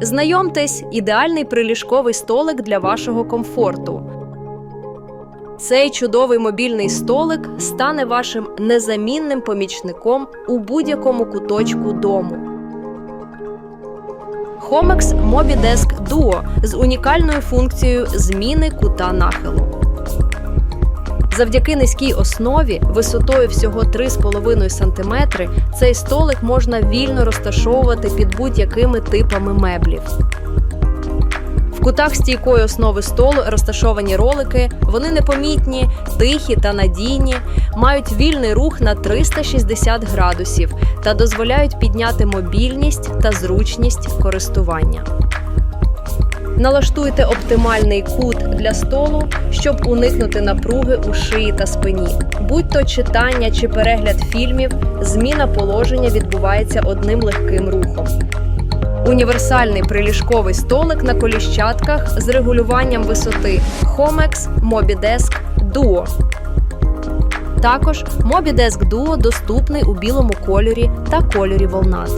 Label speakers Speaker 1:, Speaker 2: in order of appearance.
Speaker 1: Знайомтесь, ідеальний приліжковий столик для вашого комфорту. Цей чудовий мобільний столик стане вашим незамінним помічником у будь-якому куточку дому. Homex MobiDesk Duo з унікальною функцією зміни кута нахилу. Завдяки низькій основі, висотою всього 3,5 см, цей столик можна вільно розташовувати під будь-якими типами меблів. В кутах стійкої основи столу розташовані ролики. Вони непомітні, тихі та надійні, мають вільний рух на 360 градусів та дозволяють підняти мобільність та зручність користування. Налаштуйте оптимальний кут для столу, щоб уникнути напруги у шиї та спині. Будь то читання чи перегляд фільмів, зміна положення відбувається одним легким рухом. Універсальний приліжковий столик на коліщатках з регулюванням висоти Homex MobiDesk Duo. Також MobiDesk Duo доступний у білому кольорі та кольорі волнат.